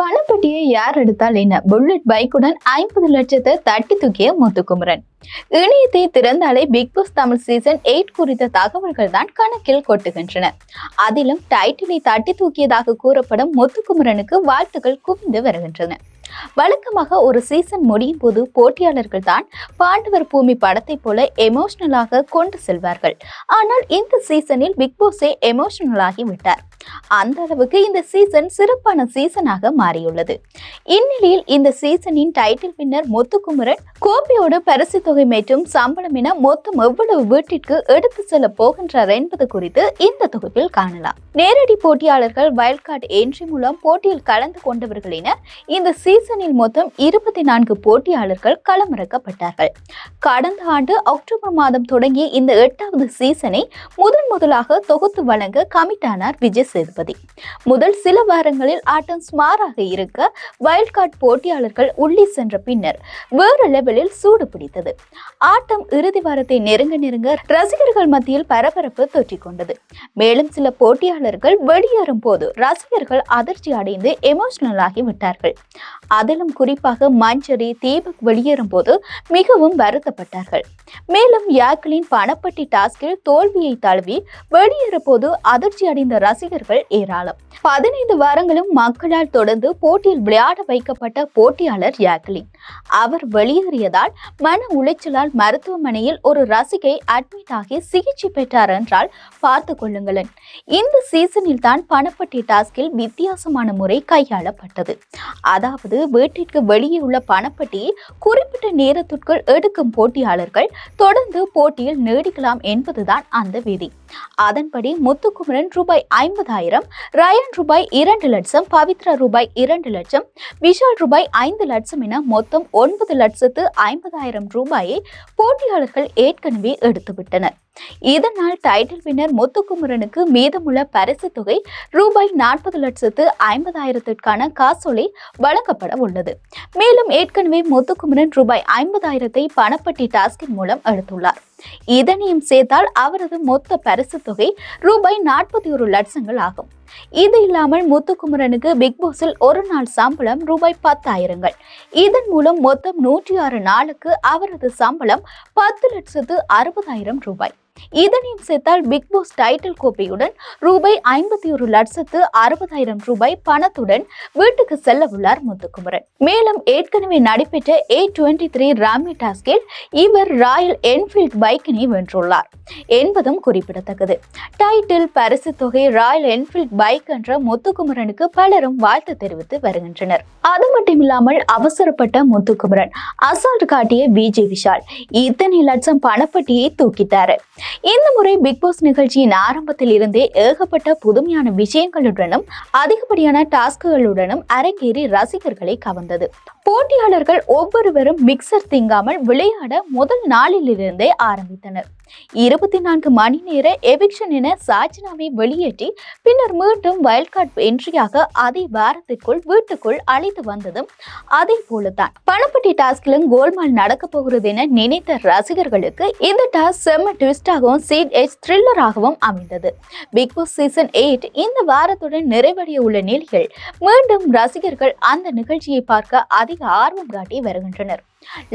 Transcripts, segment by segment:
பணப்பட்டியை யார் எடுத்தால் என்ன? புல்லட் பைக்குடன் ஐம்பது லட்சத்தை தட்டி தூக்கிய முத்துக்குமரன். இணையத்தை திறந்தாலே Bigg Boss Tamil season eight குறித்த தகவல்கள் தான் கணக்கில் கொட்டுகின்றன. அதிலும் டைட்டிலை தட்டி தூக்கியதாக கூறப்படும் முத்துக்குமரனுக்கு வாழ்த்துக்கள் குவிந்து வருகின்றன. வழக்கமாக ஒரு சீசன் முடியும் போது போட்டியாளர்கள் தான் பாண்டவர் பூமி படத்தை போல எமோஷனலாக கொண்டு செல்வார்கள். ஆனால் இந்த சீசனில் பிக்பாஸே எமோஷனலாகி விட்டார். அந்த அளவுக்கு இந்த சீசன் சிறப்பான சீசனாக மாறியுள்ளது. இந்நிலையில் இந்த சீசனின் டைட்டில் வின்னர் முத்துக்குமரன் கோப்பையோடு பரிசு தொகை மற்றும் சம்பளம் என மொத்தம் எவ்வளவு வீட்டிற்கு எடுத்து செல்ல போகின்றார் என்பது குறித்து இந்த தொகுப்பில் காணலாம். நேரடி போட்டியாளர்கள் வயல் என்ட்ரி மூலம் போட்டியில் கலந்து கொண்டவர்கள் என இந்த சீசனில் மொத்தம் இருபத்தி நான்கு போட்டியாளர்கள் களமிறக்கப்பட்டார்கள். கடந்த ஆண்டு அக்டோபர் மாதம் தொடங்கிய இந்த எட்டாவது சீசனை முதன் முதலாக தொகுத்து வழங்க கமிட்டானார் விஜய் சேதுபதி. முதல் சில வாரங்களில் ஆட்டம் ஸ்மாராக இருக்க வைல்ட் கார்டு போட்டியாளர்கள் உள்ளே சென்ற பின்னர் வேறு லெவலில் சூடு பிடித்தது. ஆட்டம் இறுதி வாரத்தை நெருங்க நெருங்க ரசிகர்கள் மத்தியில் பரபரப்பு தொற்றிக் கொண்டது மேலும் சில போட்டியாளர்கள் வெளியேறும் போது ரசிகர்கள் அதிர்ச்சி அடைந்து எமோஷனல் ஆகி விட்டார்கள் அதிலும் குறிப்பாக மஞ்சரி தீபக் வெளியேறும் போது மிகவும் வருத்தப்பட்டார்கள். மேலும் யாக்கிளின் பணப்பட்டி டாஸ்கில் தோல்வியை தழுவி வெளியேற போது அதிர்ச்சி அடைந்த ரசிகர்கள் ஏராளம். பதினைந்து வாரங்களும் மக்களால் தொடர்ந்து போட்டியில் விளையாட வைக்கப்பட்ட போட்டியாளர் யாக்லின் அவர் வெளியேறியதால் மன உளைச்சலால் மருத்துவமனையில் ஒரு ரசிகை அட்மிட் ஆகி சிகிச்சை பெற்றார் என்றால் பார்த்து கொள்ளுங்களேன். இந்த சீசனில் தான் பணப்பட்டி டாஸ்கில் வித்தியாசமான முறை கையாளப்பட்டது. அதாவது வீட்டிற்கு வெளியே உள்ள பணப்பட்டியை குறிப்பிட்ட நேரத்திற்குள் எடுக்கும் போட்டியாளர்கள் தொடர்ந்து போட்டியில் நீடிக்கலாம் என்பதுதான் அந்த விதி. அதன்படி முத்துக்குமரன் ரூபாய் ஐம்பதாயிரம் ரயன் ரூபாய் இரண்டு லட்சம் பவித்ரா ரூபாய் இரண்டு லட்சம் விஷால் ரூபாய் ஐந்து லட்சம் என மொத்தம் ஒன்பது லட்சத்து ஐம்பதாயிரம் ரூபாயை போட்டியாளர்கள் ஏற்கனவே எடுத்துவிட்டனர். இதனால் டைட்டில் வின்னர் முத்துக்குமரனுக்கு மீதமுள்ள பரிசு தொகை ரூபாய் நாற்பது லட்சத்து ஐம்பதாயிரத்திற்கான காசோலை வழங்கப்பட உள்ளது. மேலும் ஏற்கனவே முத்துக்குமரன் ரூபாய் ஐம்பதாயிரத்தை பணப்பட்டி டாஸ்கின் மூலம் எடுத்துள்ளார். இதனையும் சேர்த்தால் அவரது மொத்த பரிசு தொகை ரூபாய் நாற்பத்தி ஒரு லட்சங்கள் ஆகும். இது இல்லாமல் முத்துக்குமரனுக்கு பிக் பாஸில் ஒரு நாள் சம்பளம் ரூபாய் பத்தாயிரங்கள். இதன் மூலம் மொத்தம் நூற்றி ஆறு நாளுக்கு அவரது சம்பளம் பத்து லட்சத்து அறுபதாயிரம் ரூபாய். இதனையும் சேர்த்தால் பிக் பாஸ் டைட்டில் கோப்பையுடன் ரூபாய் ஐம்பத்தி ஒரு லட்சத்து அறுபதாயிரம் ரூபாய் பணத்துடன் வீட்டுக்கு செல்ல உள்ளார் முத்துக்குமரன். மேலும் ஏற்கனவே நடைபெற்ற ஏ டுவெண்ட்டி த்ரீ ராமி டாஸ்கில் இவர் ராயல் என்ஃபீல்ட் பைக்கினை வென்றுள்ளார் என்பதும் குறிப்பிடத்தக்கது. டைட்டில் பரிசு தொகை ராயல் என்ஃபீல்ட் பைக் என்ற முத்துக்குமரனுக்கு பலரும் வாழ்த்து தெரிவித்து வருகின்றனர். அது மட்டுமில்லாமல் அவசரப்பட்ட முத்துக்குமரன் அசால்ட் காட்டிய விஜய் விஷால் இத்தனை லட்சம் பணப்பட்டியை தூக்கிட்டாரு. இந்த முறை பிக் பாஸ் நிகழ்ச்சியின் ஆரம்பத்தில் இருந்தே ஏகப்பட்ட புதுமையான விஷயங்களுடனும் அதிகப்படியான டாஸ்குகளுடனும் அரங்கேறி ரசிகர்களை கவர்ந்தது. போட்டியாளர்கள் ஒவ்வொருவரும் மிக்சர் திங்காமல் விளையாட முதல் நாளிலிருந்தே ஆரம்பித்தனர். இருபத்தி நான்கு மணி நேர எவிக்ஷன் என சாஜனாவை வெளியேற்றி பின்னர் மீண்டும் வயல் என்ட்ரியாக அதே வாரத்திற்குள் வீட்டுக்குள் அழைத்து வந்ததும் அதே போலதான் பணப்பட்டி டாஸ்கிலும் கோல்மால் நடக்க போகிறது என நினைத்த ரசிகர்களுக்கு இந்த டாஸ்க் செம்ம ட்விஸ்டாகவும் சீட் எச் த்ரில்லராகவும் அமைந்தது. பிக் பாஸ் சீசன் எயிட் இந்த வாரத்துடன் நிறைவடைய உள்ள நிலையில் மீண்டும் ரசிகர்கள் அந்த நிகழ்ச்சியை பார்க்க அதிக ஆர்வம் காட்டி வருகின்றனர்.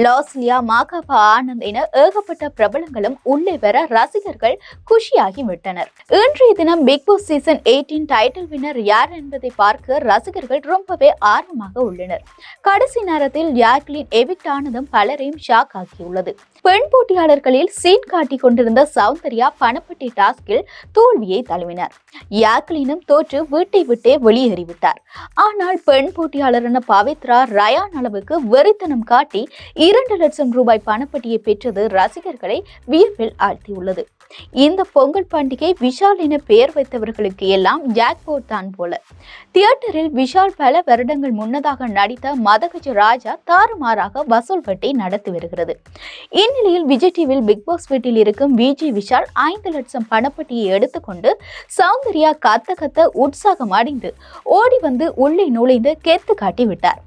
லாஸ்லியா மாகாபா ஆனந்த் என ஏகப்பட்ட பிரபலங்களும் உள்ளே வர ரசிகர்கள் குஷியாகி விட்டனர் இன்றைய தினம் பிக் பாஸ் சீசன் எயிட்டின் டைட்டில் வினர் யார் என்பதை பார்க்க ரசிகர்கள் ரொம்பவே ஆர்வமாக உள்ளனர். கடைசி நேரத்தில் யாக்லின் எவிக்ட் ஆனதும் பலரையும் ஷாக் ஆக்கியுள்ளது. பெண் போட்டியாளர்களில் சீன் காட்டிக் கொண்டிருந்த சௌந்தர்யா பணப்பட்டி டாஸ்கில் தோல்வியை தழுவினார். யாக்லினும் தோற்று வீட்டை விட்டே வெளியேறிவிட்டார். ஆனால் பெண் போட்டியாளரான பவித்ரா ரயான் அளவுக்கு வெறித்தனம் காட்டி இரண்டு லட்சம் ரூபாய் பணப்பட்டியை பெற்றது ரசிகர்களை வியப்பில் ஆழ்த்தியுள்ளது. இந்த பொங்கல் பண்டிகை விஷால் என பெயர் வைத்தவர்களுக்கு எல்லாம் ஜாக்போட் தான் போல. தியேட்டரில் விஷால் பல வருடங்கள் முன்னதாக நடித்த மதகஜ ராஜா தாறுமாறாக வசூல் வட்டி நடத்தி வருகிறது. இந்நிலையில் விஜய் டிவியில் பிக் பாஸ் வீட்டில் இருக்கும் விஜய் விஷால் ஐந்து லட்சம் பணப்பட்டியை எடுத்துக்கொண்டு சௌந்தர்யா கத்த கத்த உற்சாகம் அடைந்து ஓடி வந்து உள்ளே நுழைந்து கெத்து காட்டி விட்டார்.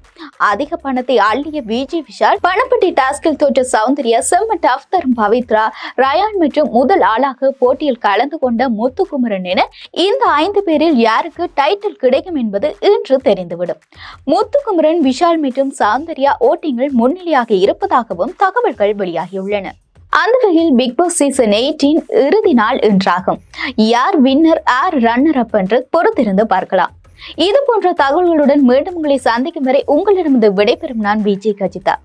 அதிக பணத்தை அள்ளிய விஜய் விஷால் பணப்பட்டி டாஸ்கில் தோற்ற சௌந்தர்யா செம்ம டஃப் தரும் பவித்ரா ரயான் மற்றும் முதல் ஆளாக போட்டியில் கலந்து கொண்ட முத்துக்குமரன் என இந்த ஐந்து பேரில் யாருக்கு டைட்டில் கிடைக்கும் என்பது இன்று தெரிந்துவிடும். முத்துக்குமரன் விஷால் மற்றும் சௌந்தர்யா ஓட்டிங்கில் முன்னிலையாக இருப்பதாகவும் தகவல்கள் வெளியாகியுள்ளன. அந்த வகையில் பிக் பாஸ் சீசன் எயிட்டின் இறுதி நாள் இன்றாகும். யார் வின்னர் யார் ரன்னர் அப் என்று பொறுத்திருந்து பார்க்கலாம். இது போன்ற தகவல்களுடன் மீண்டும் உங்களை சந்திக்கும் வரை உங்களிடமிருந்து விடைபெறும் நான் விஜய் கஜிதா.